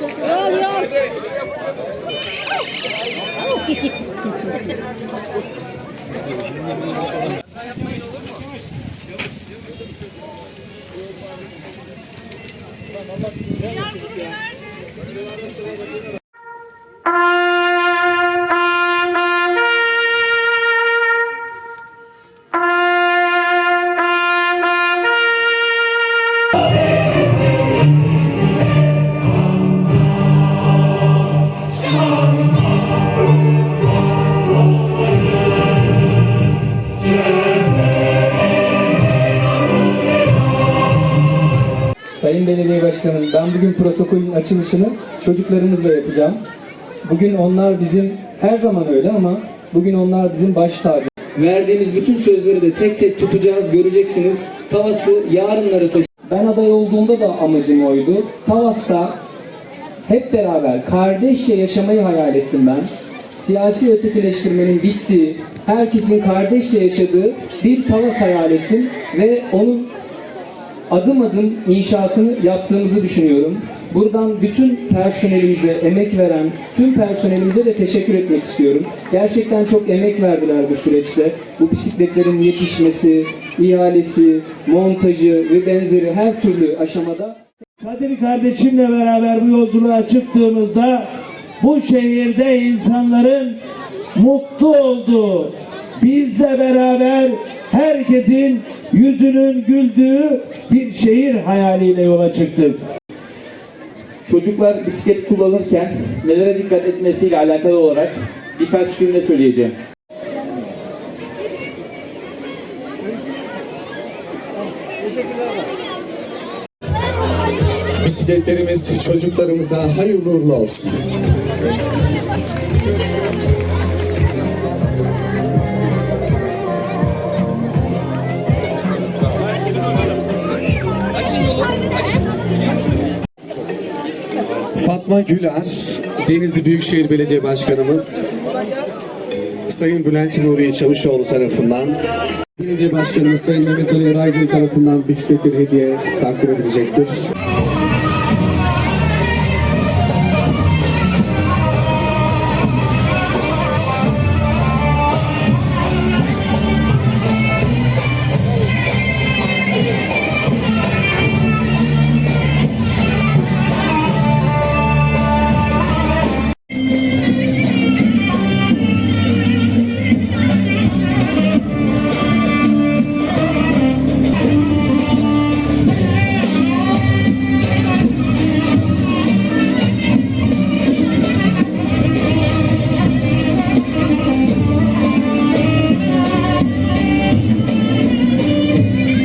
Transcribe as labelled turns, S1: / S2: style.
S1: Yavrum nerede? Sayın Belediye Başkanım, ben bugün protokolün açılışını çocuklarımızla yapacağım. Bugün onlar bizim, her zaman öyle ama bugün onlar bizim baş tacı. Verdiğimiz bütün sözleri de tek tek tutacağız, göreceksiniz. Tavası yarınları taşı. Ben aday olduğumda da amacım oydu. Tavas'ta hep beraber kardeşçe yaşamayı hayal ettim ben. Siyasi ötekileştirmenin bittiği, herkesin kardeşçe yaşadığı bir Tavas hayal ettim ve onun adım adım inşasını yaptığımızı düşünüyorum. Buradan bütün personelimize, emek veren tüm personelimize de teşekkür etmek istiyorum. Gerçekten çok emek verdiler bu süreçte. Bu bisikletlerin yetişmesi, ihalesi, montajı ve benzeri her türlü aşamada
S2: Kadir kardeşimle beraber bu yolculuğa çıktığımızda bu şehirde insanların mutlu olduğu, bizle beraber herkesin yüzünün güldüğü bir şehir hayaliyle yola çıktık.
S3: Çocuklar bisiklet kullanırken nelere dikkat etmesiyle alakalı olarak birkaç cümle söyleyeceğim.
S4: Bisikletlerimiz çocuklarımıza hayırlı uğurlu olsun. Fatma Güler, Denizli Büyükşehir Belediye Başkanımız, Sayın Bülent Nuriye Çavuşoğlu tarafından, Belediye Başkanımız Sayın Mehmet Ali Raygın tarafından bisikletleri hediye takdim edilecektir.